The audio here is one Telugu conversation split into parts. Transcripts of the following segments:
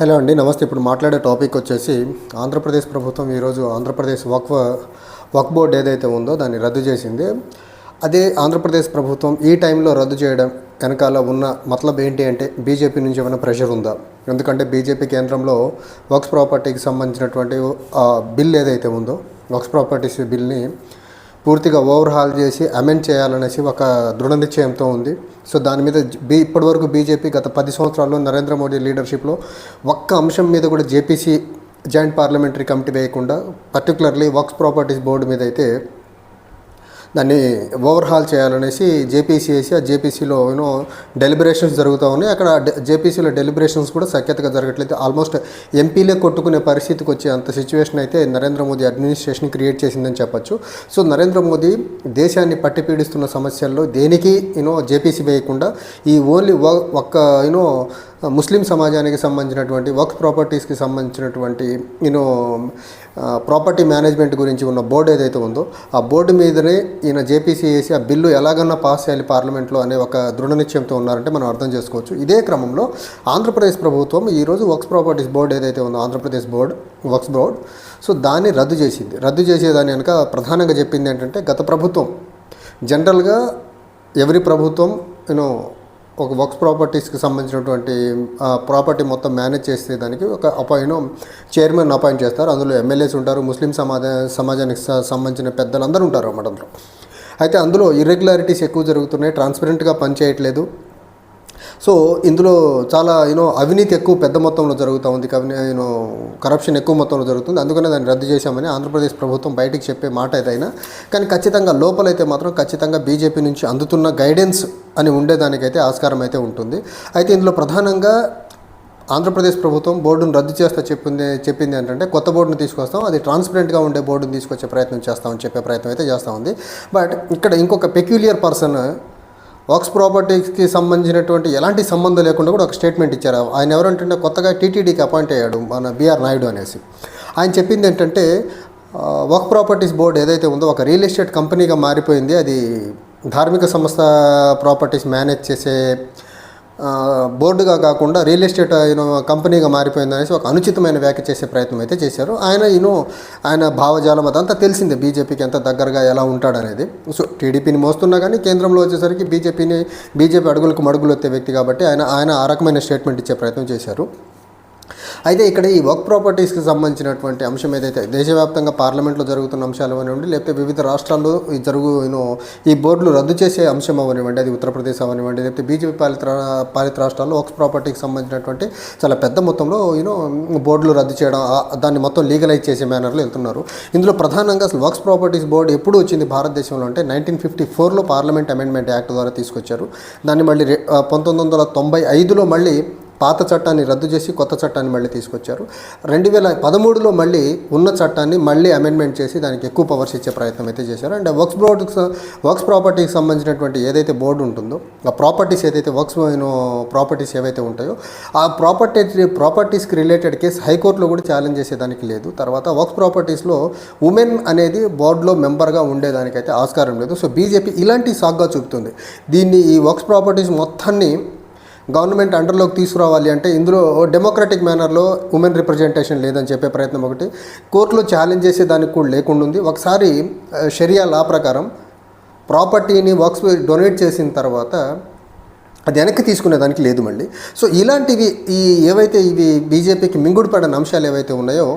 హలో అండి నమస్తే. ఇప్పుడు మాట్లాడే టాపిక్ వచ్చేసి ఆంధ్రప్రదేశ్ ప్రభుత్వం ఈరోజు ఆంధ్రప్రదేశ్ వక్ఫ్ వక్ బోర్డ్ ఏదైతే ఉందో దాన్ని రద్దు చేసింది. అదే ఆంధ్రప్రదేశ్ ప్రభుత్వం ఈ టైంలో రద్దు చేయడం వెనకాల ఉన్న మతలబ్ ఏంటి అంటే బీజేపీ నుంచి ఏమైనా ప్రెషర్ ఉందా? ఎందుకంటే బీజేపీ కేంద్రంలో వర్క్స్ ప్రాపర్టీకి సంబంధించినటువంటి బిల్ ఏదైతే ఉందో వర్క్స్ ప్రాపర్టీస్ బిల్ని పూర్తిగా ఓవర్హాల్ చేసి అమెండ్ చేయాలనేసి ఒక దృఢ నిశ్చయంతో ఉంది. సో దాని మీద బీ ఇప్పటివరకు బీజేపీ గత పది సంవత్సరాల్లో నరేంద్ర మోడీ లీడర్షిప్లో ఒక్క అంశం మీద కూడా జేపీసీ జాయింట్ పార్లమెంటరీ కమిటీ వేయకుండా పర్టికులర్లీ వర్క్స్ ప్రాపర్టీస్ బోర్డు మీద అయితే దాన్ని ఓవర్హాల్ చేయాలనేసి జేపీసీఏసీ ఆ జేపీసీలో యూనో డెలిబరేషన్స్ జరుగుతూ ఉన్నాయి. అక్కడ జేపీసీలో డెలిబరేషన్స్ కూడా సఖ్యతగా జరగట్లేదు. ఆల్మోస్ట్ ఎంపీలే కొట్టుకునే పరిస్థితికి వచ్చే అంత సిచ్యువేషన్ అయితే నరేంద్ర మోదీ అడ్మినిస్ట్రేషన్ క్రియేట్ చేసిందని చెప్పొచ్చు. సో నరేంద్ర మోదీ దేశాన్ని పట్టిపీడిస్తున్న సమస్యల్లో దేనికి యూనో జేపీసీ వేయకుండా ఈ ఓన్లీ ఒక్క యూనో ముస్లిం సమాజానికి సంబంధించినటువంటి వర్క్ ప్రాపర్టీస్కి సంబంధించినటువంటి యూనో ప్రాపర్టీ మేనేజ్మెంట్ గురించి ఉన్న బోర్డు ఏదైతే ఉందో ఆ బోర్డు మీదనే ఈయన జేపీసీ వేసి ఆ బిల్లు ఎలాగన్నా పాస్ చేయాలి పార్లమెంట్లో అనే ఒక దృఢ నిశ్చయంతో ఉన్నారంటే మనం అర్థం చేసుకోవచ్చు. ఇదే క్రమంలో ఆంధ్రప్రదేశ్ ప్రభుత్వం ఈరోజు వర్క్స్ ప్రాపర్టీస్ బోర్డు ఏదైతే ఉందో ఆంధ్రప్రదేశ్ బోర్డు వర్క్స్ బోర్డ్ సో దాన్ని రద్దు చేసింది. రద్దు చేసేదాని కనుక ప్రధానంగా చెప్పింది ఏంటంటే గత ప్రభుత్వం. జనరల్గా ఎవరి ప్రభుత్వం యూనో ఒక వర్క్స్ ప్రాపర్టీస్కి సంబంధించినటువంటి ప్రాపర్టీ మొత్తం మేనేజ్ చేసే దానికి ఒక అపాయింట్ చైర్మన్ అపాయింట్ చేస్తారు. అందులో ఎమ్మెల్యేస్ ఉంటారు ముస్లిం సమాజ సమాజానికి సంబంధించిన సంబంధించిన పెద్దలందరూ ఉంటారు అన్నమాట అందులో. అయితే అందులో ఇర్రెగ్యులారిటీస్ ఎక్కువ జరుగుతున్నాయి ట్రాన్స్పరెంట్గా పనిచేయట్లేదు సో ఇందులో చాలా యూనో అవినీతి ఎక్కువ పెద్ద మొత్తంలో జరుగుతూ ఉంది. యూనో కరప్షన్ ఎక్కువ మొత్తంలో జరుగుతుంది. అందుకనే దాన్ని రద్దు చేశామని ఆంధ్రప్రదేశ్ ప్రభుత్వం బయటికి చెప్పే మాట ఏదైనా. కానీ ఖచ్చితంగా లోపలైతే మాత్రం ఖచ్చితంగా బీజేపీ నుంచి అందుతున్న గైడెన్స్ అని ఉండేదానికైతే ఆస్కారం అయితే ఉంటుంది. అయితే ఇందులో ప్రధానంగా ఆంధ్రప్రదేశ్ ప్రభుత్వం బోర్డును రద్దు చేస్తా చెప్పింది చెప్పింది ఏంటంటే కొత్త బోర్డును తీసుకొస్తాం అది ట్రాన్స్పరెంట్గా ఉండే బోర్డును తీసుకొచ్చే ప్రయత్నం చేస్తామని చెప్పే ప్రయత్నం అయితే చేస్తూ ఉంది. బట్ ఇక్కడ ఇంకొక పెక్యులియర్ పర్సన్ వర్క్స్ ప్రాపర్టీస్కి సంబంధించినటువంటి ఎలాంటి సంబంధం లేకుండా కూడా ఒక స్టేట్మెంట్ ఇచ్చారు. ఆయన ఎవరంటే కొత్తగా టీటీడీకి అపాయింట్ అయ్యాడు మన బీఆర్ నాయుడు అనేసి. ఆయన చెప్పింది ఏంటంటే వర్క్ ప్రాపర్టీస్ బోర్డు ఏదైతే ఉందో ఒక రియల్ ఎస్టేట్ కంపెనీగా మారిపోయింది. అది ధార్మిక సంస్థ ప్రాపర్టీస్ మేనేజ్ చేసే బోర్డుగా కాకుండా రియల్ ఎస్టేట్ యూనో కంపెనీగా మారిపోయింది అనేసి ఒక అనుచితమైన వ్యాఖ్య చేసే ప్రయత్నం అయితే చేశారు. ఆయన ఈయన ఆయన భావజాలం అదంతా తెలిసిందే బీజేపీకి ఎంత దగ్గరగా ఎలా ఉంటాడనేది. సో టీడీపీని మోస్తున్నా కానీ కేంద్రంలో వచ్చేసరికి బీజేపీని బీజేపీ అడుగులకు మడుగులు వచ్చే వ్యక్తి కాబట్టి ఆయన ఆయన ఆ రకమైన స్టేట్మెంట్ ఇచ్చే ప్రయత్నం చేశారు. అయితే ఇక్కడ ఈ వర్క్ ప్రాపర్టీస్కి సంబంధించినటువంటి అంశం ఏదైతే దేశవ్యాప్తంగా పార్లమెంట్లో జరుగుతున్న అంశాలు అవనివ్వండి లేకపోతే వివిధ రాష్ట్రాల్లో ఈ జరుగు ఈ బోర్డులు రద్దు చేసే అంశం అవనివ్వండి అది ఉత్తరప్రదేశ్ అవనివ్వండి లేకపోతే బీజేపీ పాలిత పాలిత రాష్ట్రాల్లో వర్క్ ప్రాపర్టీకి సంబంధించినటువంటి చాలా పెద్ద మొత్తంలో యూనో బోర్డులు రద్దు చేయడం దాన్ని మొత్తం లీగలైజ్ చేసే మేనర్లో వెళ్తున్నారు. ఇందులో ప్రధానంగా అసలు వర్క్స్ ప్రాపర్టీస్ బోర్డు ఎప్పుడు వచ్చింది భారతదేశంలో అంటే నైన్టీన్ ఫిఫ్టీ ఫోర్లో పార్లమెంట్ అమెండ్మెంట్ యాక్ట్ ద్వారా తీసుకొచ్చారు. దాన్ని మళ్ళీ పంతొమ్మిది వందల తొంభై ఐదులో మళ్ళీ పాత చట్టాన్ని రద్దు చేసి కొత్త చట్టాన్ని మళ్ళీ తీసుకొచ్చారు. రెండు వేల పదమూడులో మళ్ళీ ఉన్న చట్టాన్ని మళ్ళీ అమెండ్మెంట్ చేసి దానికి ఎక్కువ పవర్స్ ఇచ్చే ప్రయత్నం అయితే చేశారు. అండ్ వర్క్స్ బోర్డు వర్క్స్ ప్రాపర్టీకి సంబంధించినటువంటి ఏదైతే బోర్డు ఉంటుందో ఆ ప్రాపర్టీస్ ఏదైతే వర్క్స్ ప్రాపర్టీస్ ఏవైతే ఉంటాయో ఆ ప్రాపర్టీ ప్రాపర్టీస్కి రిలేటెడ్ కేసు హైకోర్టులో కూడా ఛాలెంజ్ చేసేదానికి లేదు. తర్వాత వర్క్స్ ప్రాపర్టీస్లో ఉమెన్ అనేది బోర్డులో మెంబర్గా ఉండేదానికైతే ఆస్కారం లేదు. సో బీజేపీ ఇలాంటి సాగ్గా చూపుతుంది. దీన్ని ఈ వర్క్స్ ప్రాపర్టీస్ మొత్తాన్ని గవర్నమెంట్ అండర్లోకి తీసుకురావాలి అంటే ఇందులో డెమోక్రటిక్ మేనర్లో ఉమెన్ రిప్రజెంటేషన్ లేదని చెప్పే ప్రయత్నం ఒకటి. కోర్టులో ఛాలెంజ్ చేసే దానికి కూడా లేకుండా ఉంది. ఒకసారి ఆ, షరియా లా ప్రకారం ప్రాపర్టీని వర్క్స్ డొనేట్ చేసిన తర్వాత అది వెనక్కి తీసుకునేదానికి లేదు మళ్ళీ. సో ఇలాంటివి ఈ ఏవైతే ఇవి బీజేపీకి మింగుడు పడిన అంశాలు ఏవైతే ఉన్నాయో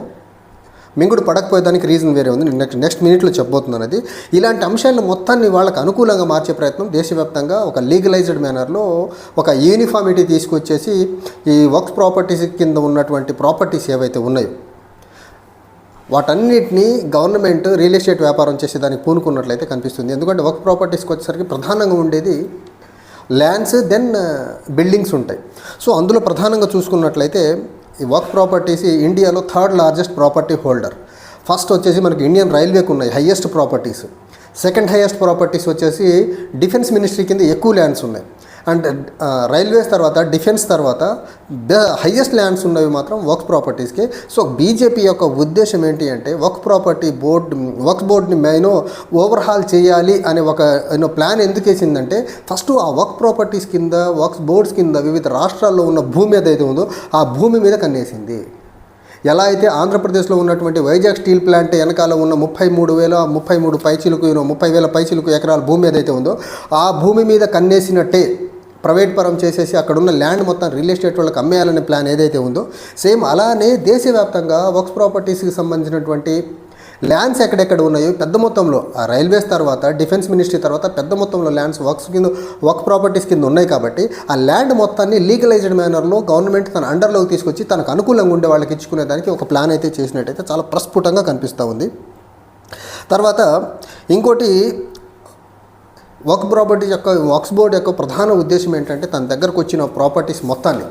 మింగుడు పడకపోయేదానికి రీజన్ వేరే ఉంది. నేను నెక్స్ట్ నెక్స్ట్ మినిట్లో చెప్పబోతున్నాను అది. ఇలాంటి అంశాలను మొత్తాన్ని వాళ్ళకు అనుకూలంగా మార్చే ప్రయత్నం దేశవ్యాప్తంగా ఒక లీగలైజ్డ్ మేనర్లో ఒక యూనిఫామిటీ తీసుకొచ్చేసి ఈ వర్క్స్ ప్రాపర్టీస్ కింద ఉన్నటువంటి ప్రాపర్టీస్ ఏవైతే ఉన్నాయో వాటన్నిటిని గవర్నమెంట్ రియల్ ఎస్టేట్ వ్యాపారం చేసేదానికి పూనుకున్నట్లయితే కనిపిస్తుంది. ఎందుకంటే వర్క్ ప్రాపర్టీస్కి వచ్చేసరికి ప్రధానంగా ఉండేది ల్యాండ్స్ దెన్ బిల్డింగ్స్ ఉంటాయి. సో అందులో ప్రధానంగా చూసుకున్నట్లయితే ఈ వర్క్ ప్రాపర్టీస్ ఇండియాలో third largest property holder. First వచ్చేసి మనకి ఇండియన్ రైల్వేకి ఉన్నాయి highest properties. Second highest properties వచ్చేసి డిఫెన్స్ మినిస్ట్రీ కింద ఎక్కువ ల్యాండ్స్ ఉన్నాయి. అండ్ రైల్వేస్ తర్వాత డిఫెన్స్ తర్వాత ద ల్యాండ్స్ ఉన్నవి మాత్రం వర్క్ ప్రాపర్టీస్కి. సో బీజేపీ యొక్క ఉద్దేశం ఏంటి అంటే వర్క్ ప్రాపర్టీ బోర్డ్ వర్క్ బోర్డ్ని మెయినో ఓవర్హాల్ చేయాలి అనే ఒక యూనో ప్లాన్ ఎందుకు వేసిందంటే ఫస్ట్ ఆ వర్క్ ప్రాపర్టీస్ కింద వర్క్స్ బోర్డ్స్ కింద వివిధ రాష్ట్రాల్లో ఉన్న భూమి ఏదైతే ఉందో ఆ భూమి మీద కన్నేసింది. ఎలా అయితే ఆంధ్రప్రదేశ్లో ఉన్నటువంటి వైజాగ్ స్టీల్ ప్లాంట్ వెనకాల ఉన్న ముప్పై మూడు వేల ముప్పై మూడు పైచీలకు ముప్పై వేల పైచీలకు ఎకరాల భూమి ఏదైతే ఉందో ఆ భూమి మీద కన్నేసినట్టే ప్రైవేట్ పరం చేసేసి అక్కడ ఉన్న ల్యాండ్ మొత్తం రియల్ ఎస్టేట్ వాళ్ళకి అమ్మేయాలనే ప్లాన్ ఏదైతే ఉందో సేమ్ అలానే దేశవ్యాప్తంగా వర్క్స్ ప్రాపర్టీస్కి సంబంధించినటువంటి ల్యాండ్స్ ఎక్కడెక్కడ ఉన్నాయో పెద్ద మొత్తంలో ఆ రైల్వేస్ తర్వాత డిఫెన్స్ మినిస్ట్రీ తర్వాత పెద్ద మొత్తంలో ల్యాండ్స్ వర్క్స్ కింద వర్క్ ప్రాపర్టీస్ కింద ఉన్నాయి కాబట్టి ఆ ల్యాండ్ మొత్తాన్ని లీగలైజ్డ్ మేనర్లో గవర్నమెంట్ తన అండర్లోకి తీసుకొచ్చి తనకు అనుకూలంగా ఉండే వాళ్ళకి ఇచ్చుకునే దానికి ఒక ప్లాన్ అయితే చేసినట్టయితే చాలా ప్రస్ఫుటంగా కనిపిస్తూ ఉంది. తర్వాత ఇంకోటి వర్క్ ప్రాపర్టీ యొక్క వర్క్స్ బోర్డ్ యొక్క ప్రధాన ఉద్దేశం ఏంటంటే తన దగ్గరకు వచ్చిన ప్రాపర్టీస్ మొత్తాన్ని.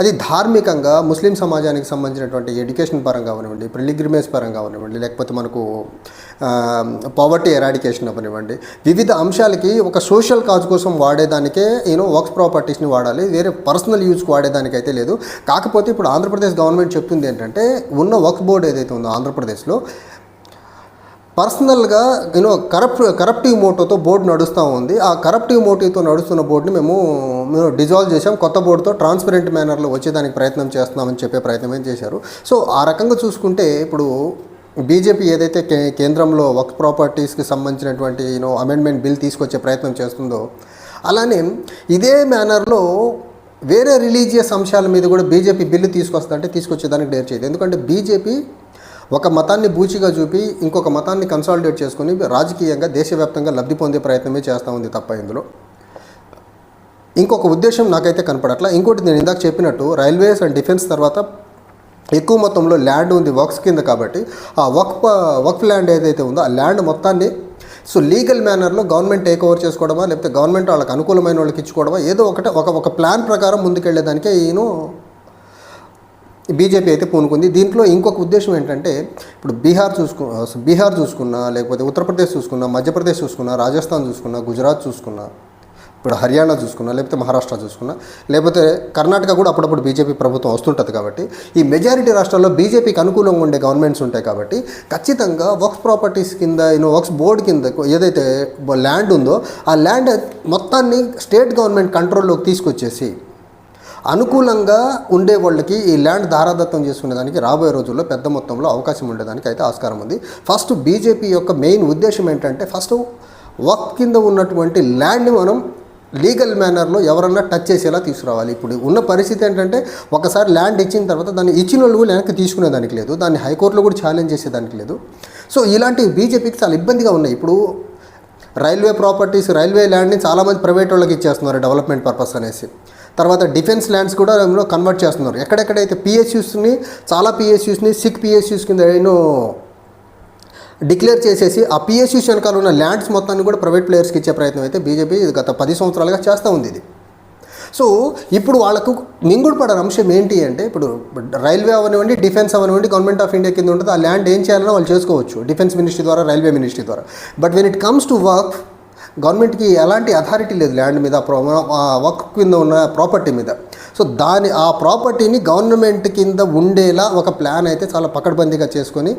అది ధార్మికంగా ముస్లిం సమాజానికి సంబంధించినటువంటి ఎడ్యుకేషన్ పరంగా అవనివ్వండి ప్రిలిగ్రిమేజ్ పరంగా అవనివ్వండి లేకపోతే మనకు పావర్టీ ఎరాడికేషన్ అవనివ్వండి వివిధ అంశాలకి ఒక సోషల్ కాజ్ కోసం వాడేదానికే యూనో వర్క్స్ ప్రాపర్టీస్ని వాడాలి వేరే పర్సనల్ యూజ్కి వాడేదానికైతే లేదు. కాకపోతే ఇప్పుడు ఆంధ్రప్రదేశ్ గవర్నమెంట్ చెప్తుంది ఏంటంటే ఉన్న వర్క్ బోర్డ్ ఏదైతే ఉందో ఆంధ్రప్రదేశ్లో పర్సనల్గా యూనో కరప్ట్ కరప్టివ్ మోటోతో బోర్డు నడుస్తూ ఉంది. ఆ కరప్టివ్ మోటివ్తో నడుస్తున్న బోర్డుని మేము మేము డిజాల్వ్ చేసాం కొత్త బోర్డుతో ట్రాన్స్పరెంట్ మేనర్లో వచ్చేదానికి ప్రయత్నం చేస్తున్నామని చెప్పే ప్రయత్నం ఏం చేశారు. సో ఆ రకంగా చూసుకుంటే ఇప్పుడు బీజేపీ ఏదైతే కే కేంద్రంలో వర్క్ ప్రాపర్టీస్కి సంబంధించినటువంటి యూనో అమెండ్మెంట్ బిల్ తీసుకొచ్చే ప్రయత్నం చేస్తుందో అలానే ఇదే మేనర్లో వేరే రిలీజియస్ అంశాల మీద కూడా బీజేపీ బిల్లు తీసుకొస్తుందంటే తీసుకొచ్చేదానికి డేర్ చేయదు. ఎందుకంటే బీజేపీ ఒక మతాన్ని బూచిగా చూపి ఇంకొక మతాన్ని కన్సాలిడేట్ చేసుకుని రాజకీయంగా దేశవ్యాప్తంగా లబ్ధి పొందే ప్రయత్నమే చేస్తూ ఉంది తప్ప ఇందులో. ఇంకొక ఉద్దేశం నాకైతే కనపడట్లా. ఇంకోటి నేను ఇందాక చెప్పినట్టు రైల్వేస్ అండ్ డిఫెన్స్ తర్వాత ఎక్కువ మొత్తంలో ల్యాండ్ ఉంది వర్క్స్ కింద కాబట్టి. ఆ వర్క్ వర్క్ ల్యాండ్ ఏదైతే ఉందో ఆ ల్యాండ్ మొత్తాన్ని సో లీగల్ మేనర్లో గవర్నమెంట్ టేక్ ఓవర్ చేసుకోవడమా లేకపోతే గవర్నమెంట్ వాళ్ళకి అనుకూలమైన వాళ్ళకి ఇచ్చుకోవడమా ఏదో ఒకటి ఒక ఒక ప్లాన్ ప్రకారం ముందుకెళ్ళేదానికే ఈయన బీజేపీ అయితే పూనుకుంది. దీంట్లో ఇంకొక ఉద్దేశం ఏంటంటే ఇప్పుడు బీహార్ చూసుకు బీహార్ చూసుకున్నా లేకపోతే ఉత్తరప్రదేశ్ చూసుకున్నా మధ్యప్రదేశ్ చూసుకున్నా రాజస్థాన్ చూసుకున్నా గుజరాత్ చూసుకున్నా ఇప్పుడు హర్యానా చూసుకున్నా లేకపోతే మహారాష్ట్ర చూసుకున్నా లేకపోతే కర్ణాటక కూడా అప్పుడప్పుడు బీజేపీ ప్రభుత్వం వస్తుంటుంది కాబట్టి ఈ మెజారిటీ రాష్ట్రాల్లో బీజేపీకి అనుకూలంగా ఉండే గవర్నమెంట్స్ ఉంటాయి కాబట్టి ఖచ్చితంగా వర్క్స్ ప్రాపర్టీస్ కింద యూనో వర్క్స్ బోర్డు కింద ఏదైతే ల్యాండ్ ఉందో ఆ ల్యాండ్ మొత్తాన్ని స్టేట్ గవర్నమెంట్ కంట్రోల్లోకి తీసుకొచ్చేసి అనుకూలంగా ఉండే వాళ్ళకి ఈ ల్యాండ్ ధారాదత్తం చేసుకునేదానికి రాబోయే రోజుల్లో పెద్ద మొత్తంలో అవకాశం ఉండేదానికి అయితే ఆస్కారం ఉంది. ఫస్ట్ బీజేపీ యొక్క మెయిన్ ఉద్దేశం ఏంటంటే ఫస్ట్ వర్క్ కింద ఉన్నటువంటి ల్యాండ్ని మనం లీగల్ మేనర్లో ఎవరన్నా టచ్ చేసేలా తీసుకురావాలి. ఇప్పుడు ఉన్న పరిస్థితి ఏంటంటే ఒకసారి ల్యాండ్ ఇచ్చిన తర్వాత దాన్ని ఇచ్చిన వాళ్ళు కూడా వెనక్కి తీసుకునేదానికి లేదు. దాన్ని హైకోర్టులో కూడా ఛాలెంజ్ చేసేదానికి లేదు. సో ఇలాంటి బీజేపీకి చాలా ఇబ్బందిగా ఉన్నాయి. ఇప్పుడు రైల్వే ప్రాపర్టీస్ రైల్వే ల్యాండ్ని చాలామంది ప్రైవేట్ వాళ్ళకి ఇచ్చేస్తున్నారు డెవలప్మెంట్ పర్పస్ అనేసి. తర్వాత డిఫెన్స్ ల్యాండ్స్ కూడా కన్వర్ట్ చేస్తున్నారు. ఎక్కడెక్కడైతే పిఎస్యూస్ని చాలా పిఎస్యూస్ని సిక్ పిఎస్యూస్ కింద ఎన్నో డిక్లేర్ చేసేసి ఆ పిఎస్యూస్ వెనకాల ఉన్న ల్యాండ్స్ మొత్తాన్ని కూడా ప్రైవేట్ ప్లేయర్స్కి ఇచ్చే ప్రయత్నం అయితే బీజేపీ గత పది సంవత్సరాలుగా చేస్తూ ఉంది ఇది. సో ఇప్పుడు వాళ్ళకు మింగుడు పడని అంశం ఏంటి అంటే ఇప్పుడు రైల్వే అవనివ్వండి డిఫెన్స్ అవనివ్వండి గవర్నమెంట్ ఆఫ్ ఇండియా కింద ఉంటుంది ఆ ల్యాండ్ ఏం చేయాలన్నా వాళ్ళు చేసుకోవచ్చు డిఫెన్స్ మినిస్ట్రీ ద్వారా రైల్వే మినిస్ట్రీ ద్వారా. But when it comes to work గవర్నమెంట్కి ఎలాంటి అథారిటీ లేదు ల్యాండ్ మీద వర్క్ కింద ఉన్న ప్రాపర్టీ మీద. సో దాని ఆ ప్రాపర్టీని గవర్నమెంట్ కింద ఉండేలా ఒక ప్లాన్ అయితే చాలా పకడ్బందీగా చేసుకొని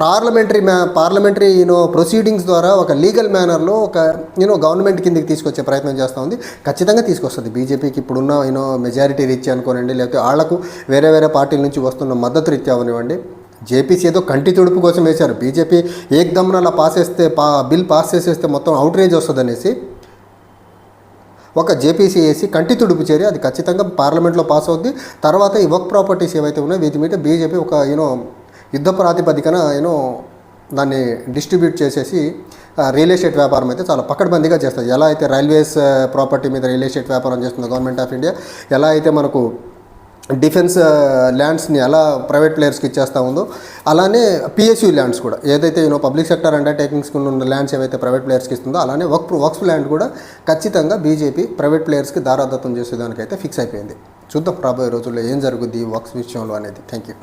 పార్లమెంటరీ మ్యా పార్లమెంటరీ యూనో ప్రొసీడింగ్స్ ద్వారా ఒక లీగల్ మేనర్లో ఒక యూనో గవర్నమెంట్ కిందకి తీసుకొచ్చే ప్రయత్నం చేస్తూ ఉంది. ఖచ్చితంగా తీసుకొస్తుంది. బీజేపీకి ఇప్పుడున్న యూనో మెజారిటీ రీత్యా అనుకోనండి లేకపోతే వాళ్ళకు వేరే వేరే పార్టీల నుంచి వస్తున్న మద్దతు రీత్యా అవనివ్వండి. జేపీసీ ఏదో కంటి తుడుపు కోసం వేశారు. బీజేపీ ఏకదమ్మున అలా పాస్ చేస్తే పా బిల్ పాస్ చేసేస్తే మొత్తం అవుట్రేజ్ వస్తుంది అనేసి ఒక జేపీసీ వేసి కంటి తుడుపు చేరి అది ఖచ్చితంగా పార్లమెంట్లో పాస్ అవుద్ది. తర్వాత ఈ వర్క్ ప్రాపర్టీస్ ఏవైతే ఉన్నాయో వీటి మీద బీజేపీ ఒక యూనో యుద్ధ ప్రాతిపదికన యూనో దాన్ని డిస్ట్రిబ్యూట్ చేసేసి రియల్ ఎస్టేట్ వ్యాపారం అయితే చాలా పక్కడబందీగా చేస్తుంది. ఎలా అయితే రైల్వేస్ ప్రాపర్టీ మీద రియల్ ఎస్టేట్ వ్యాపారం చేస్తుందో గవర్నమెంట్ ఆఫ్ ఇండియా ఎలా అయితే మనకు డిఫెన్స్ ల్యాండ్స్ని ఎలా ప్రైవేట్ ప్లేయర్స్కి ఇచ్చేస్తూ ఉందో అలానే పిఎస్యూ ల్యాండ్స్ కూడా. ఏదైతే you know public sector undertakings ఉన్న ల్యాండ్స్ ఏవైతే ప్రైవేట్ ప్లేయర్స్కి ఇస్తుందో అలానే వర్క్ వర్క్స్ ల్యాండ్ కూడా ఖచ్చితంగా బీజేపీ ప్రైవేట్ ప్లేయర్స్కి దారాదత్తం చేసేదానికైతే ఫిక్స్ అయిపోయింది. చూద్దాం రాబోయే రోజుల్లో ఏం జరుగుద్ది వర్క్స్ విషయంలో అనేది. Thank you